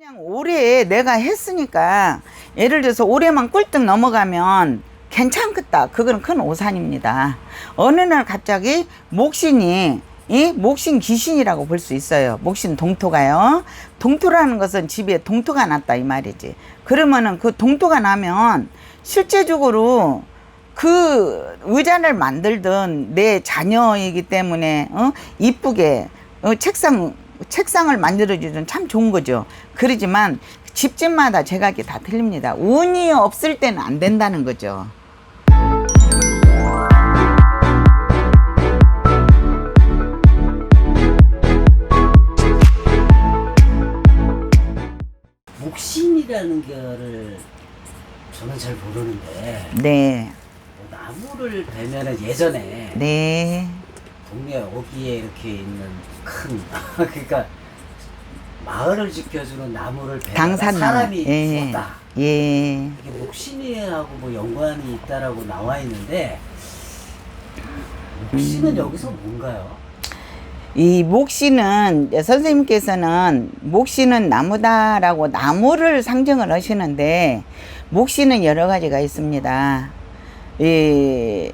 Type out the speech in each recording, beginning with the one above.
그냥 올해 내가 했으니까 예를 들어서 올해만 꿀떡 넘어가면 괜찮겠다. 그건 큰 오산입니다. 어느 날 갑자기 목신이 이 목신 귀신이라고 볼 수 있어요. 목신 동토가요. 동토라는 것은 집에 동토가 났다 이 말이지. 그러면은 그 동토가 나면 실제적으로 그 의자를 만들던 내 자녀이기 때문에 어? 이쁘게 어, 책상 책상을 만들어주던 참 좋은 거죠. 그러지만 집집마다 제각기 다 틀립니다. 운이 없을 때는 안 된다는 거죠. 목신이라는 거를 저는 잘 모르는데 네, 뭐 나무를 베면은 예전에 네, 동네 어귀에 이렇게 있는 큰 그러니까 마을을 지켜주는 나무를 베다가 당산 나무. 사람이 예, 죽었다. 예. 이게 목신이하고 뭐 연관이 있다라고 나와 있는데 목신은 여기서 뭔가요? 이 목시는 선생님께서는 목시는 나무다라고 나무를 상징을 하시는데 목시는 여러 가지가 있습니다. 이,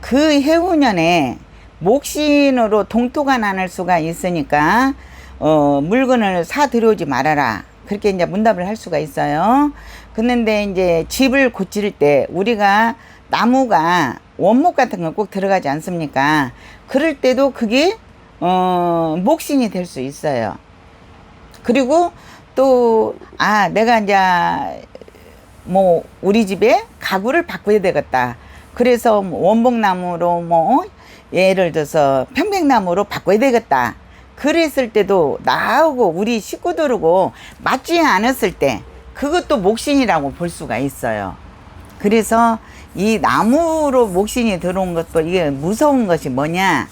그 해운년에 목신으로 동토가 나눌 수가 있으니까 어, 물건을 사 들여오지 말아라. 그렇게 이제 문답을 할 수가 있어요. 그런데 이제 집을 고칠 때 우리가 나무가 원목 같은 거꼭 들어가지 않습니까? 그럴 때도 그게 어, 목신이 될 수 있어요. 그리고 또, 아, 내가 이제, 뭐, 우리 집에 가구를 바꿔야 되겠다. 그래서 뭐 원목나무로 뭐, 예를 들어서 평백나무로 바꿔야 되겠다. 그랬을 때도 나하고 우리 식구들하고 맞지 않았을 때, 그것도 목신이라고 볼 수가 있어요. 그래서 이 나무로 목신이 들어온 것도 이게 무서운 것이 뭐냐?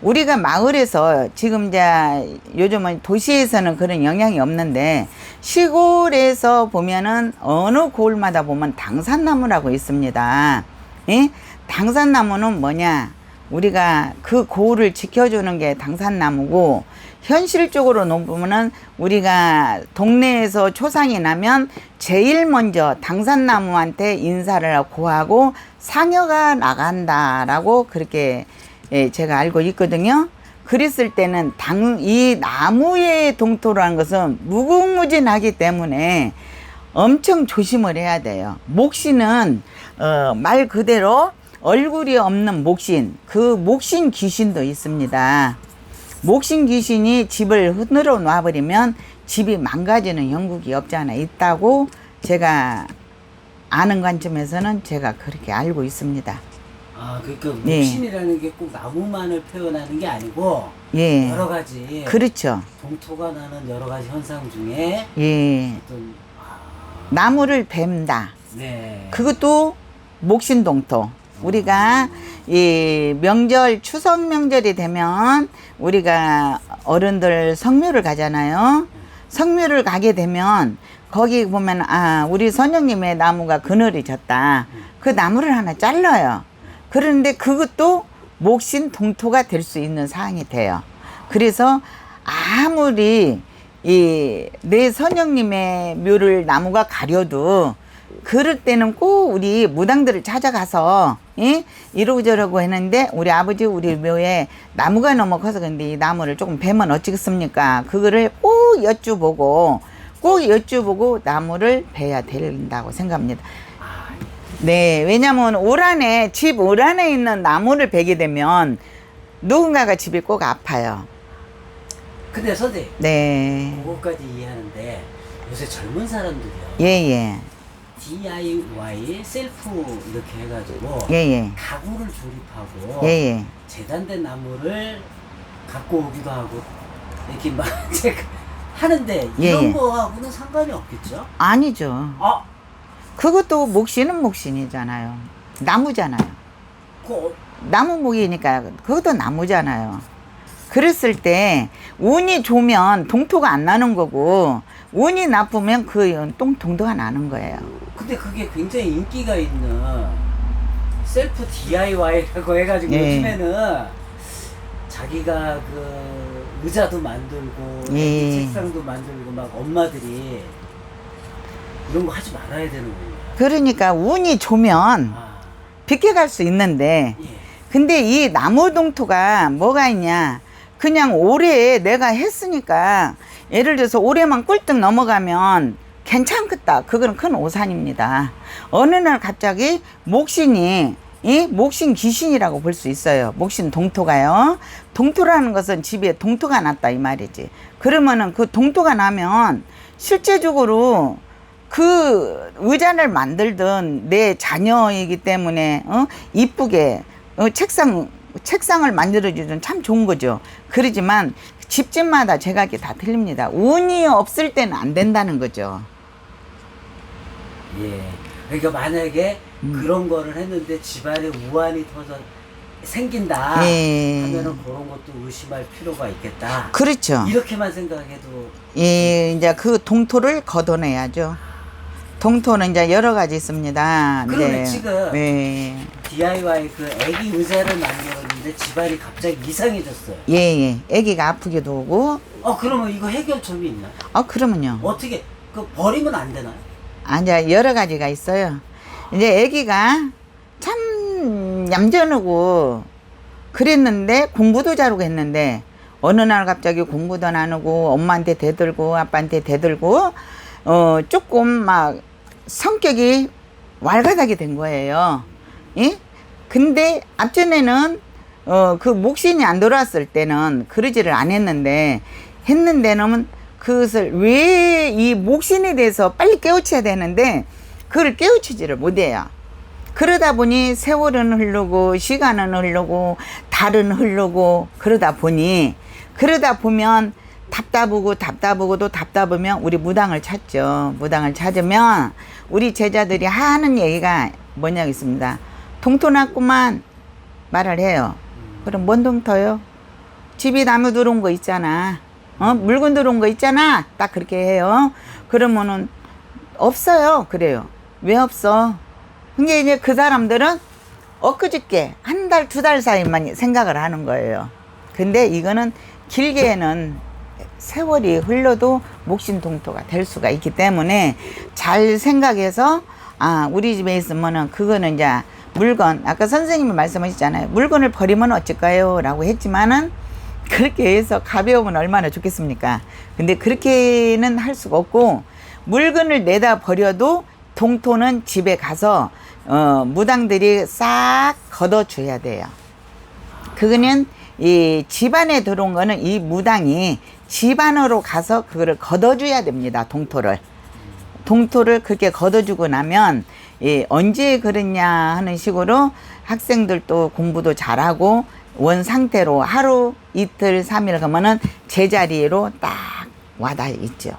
우리가 마을에서 지금 이제 요즘은 도시에서는 그런 영향이 없는데 시골에서 보면은 어느 고을마다 보면 당산나무라고 있습니다. 예? 당산나무는 뭐냐? 우리가 그 고을을 지켜주는 게 당산나무고 현실적으로 보면은 우리가 동네에서 초상이 나면 제일 먼저 당산나무한테 인사를 하고 하고 상여가 나간다라고 그렇게 예, 제가 알고 있거든요. 그랬을 때는 당, 이 나무의 동토라는 것은 무궁무진하기 때문에 엄청 조심을 해야 돼요. 목신은 어, 말 그대로 얼굴이 없는 목신, 그 목신 귀신도 있습니다. 목신 귀신이 집을 흔들어 놔버리면 집이 망가지는 형국이 없잖아 있다고 제가 아는 관점에서는 제가 그렇게 알고 있습니다. 아, 그러니까 네. 목신이라는 게꼭 나무만을 표현하는 게 아니고 예, 여러 가지 그렇죠. 동토가 나는 여러 가지 현상 중에 예, 어떤 아, 나무를 뱀다. 네. 그것도 목신동토. 우리가 이 명절 추석 명절이 되면 우리가 어른들 성묘를 가잖아요. 성묘를 가게 되면 거기 보면 아 우리 선영님의 나무가 그늘이 졌다. 그 나무를 하나 잘라요. 그런데 그것도 목신 동토가 될 수 있는 사항이 돼요. 그래서 아무리 이 내 선영님의 묘를 나무가 가려도 그럴 때는 꼭 우리 무당들을 찾아가서 예? 이러고 저러고 했는데 우리 아버지 우리 묘에 나무가 너무 커서 근데 이 나무를 조금 베면 어찌겠습니까? 그거를 꼭 여쭈보고 꼭 여쭈보고 나무를 베야 된다고 생각합니다. 아, 네, 왜냐면 올 안에 집 올 안에 있는 나무를 베게 되면 누군가가 집이 꼭 아파요. 근데 선생님 네, 그거까지 이해하는데 요새 젊은 사람들이요 예, 예, DIY 셀프 이렇게 해가지고 예, 예, 가구를 조립하고 예, 예. 재단된 나무를 갖고 오기도 하고 이렇게 막 제가 하는데 예, 이런 예. 거하고는 상관이 없겠죠? 아니죠. 아, 그것도 목신은 목신이잖아요. 나무잖아요. 그 어, 나무 목이니까 그것도 나무잖아요. 그랬을 때 운이 좋으면 동토가 안 나는 거고 운이 나쁘면 그 똥, 동토가 나는 거예요. 근데 그게 굉장히 인기가 있는 셀프 DIY라고 해가지고 예. 요즘에는 자기가 그 의자도 만들고 예. 책상도 만들고 막 엄마들이 이런 거 하지 말아야 되는 거예요. 그러니까 운이 좋면 아, 비켜갈 수 있는데 예. 근데 이 나무 동토가 뭐가 있냐 그냥 올해 내가 했으니까 예를 들어서 올해만 꿀떡 넘어가면 괜찮겠다. 그거는 큰 오산입니다. 어느 날 갑자기 목신이 이 목신 귀신이라고 볼 수 있어요. 목신 동토가요. 동토라는 것은 집에 동토가 났다 이 말이지. 그러면은 그 동토가 나면 실제적으로 그 의자를 만들던 내 자녀이기 때문에 어? 이쁘게 어, 책상 책상을 만들어주던 참 좋은 거죠. 그러지만 집집마다 제각기 다 틀립니다. 운이 없을 때는 안 된다는 거죠. 예. 그러니까 만약에 음. 그런 거를 했는데 집안에 우환이 터져 생긴다 예. 하면은 그런 것도 의심할 필요가 있겠다. 그렇죠. 이렇게만 생각해도 예, 이제 그 동토를 걷어내야죠. 동토는 이제 여러 가지 있습니다. 그러면 이제, 지금 예, DIY 그 애기 의자를 만들었는데 집안이 갑자기 이상해졌어요. 예, 예. 아기가 아프기도 하고, 어 그러면 이거 해결점이 있나? 어, 그러면요. 어떻게 그 버리면 안 되나요? 아, 이제 여러 가지가 있어요. 이제 아기가 참 얌전하고 그랬는데 공부도 잘하고 했는데 어느 날 갑자기 공부도 안 하고 엄마한테 대들고 아빠한테 대들고 어 조금 막 성격이 왈가닥이 된 거예요. 예? 근데 앞전에는 어 그 목신이 안 돌아왔을 때는 그러지를 안 했는데 했는데는 그것을 왜 이 목신에 대해서 빨리 깨우쳐야 되는데 그걸 깨우치지를 못해요. 그러다 보니 세월은 흐르고 시간은 흐르고 달은 흐르고 그러다 보니 그러다 보면 답답하고 답답하고도 답답하면 우리 무당을 찾죠. 무당을 찾으면 우리 제자들이 하는 얘기가 뭐냐겠습니다. 동토 났구만 말을 해요. 그럼 뭔 동토요? 집이 나무 들어온 거 있잖아. 어? 물건 들어온 거 있잖아. 딱 그렇게 해요. 그러면은 없어요. 그래요. 왜 없어? 근데 이제 그 사람들은 엊그저께 한 달, 두 달 사이만 생각을 하는 거예요. 근데 이거는 길게는 세월이 흘러도 목신동토가 될 수가 있기 때문에 잘 생각해서 아, 우리 집에 있으면은 그거는 이제 물건, 아까 선생님이 말씀하셨잖아요. 물건을 버리면 어쩔까요? 라고 했지만은 그렇게 해서 가벼우면 얼마나 좋겠습니까? 근데 그렇게는 할 수가 없고 물건을 내다 버려도 동토는 집에 가서 어, 무당들이 싹 걷어줘야 돼요. 그거는 이 집안에 들어온 거는 이 무당이 집안으로 가서 그거를 걷어줘야 됩니다. 동토를. 동토를 그렇게 걷어주고 나면 예, 언제 그랬냐 하는 식으로 학생들도 공부도 잘하고 원 상태로 하루 이틀 삼일 가면은 제자리로 딱 와다 있죠.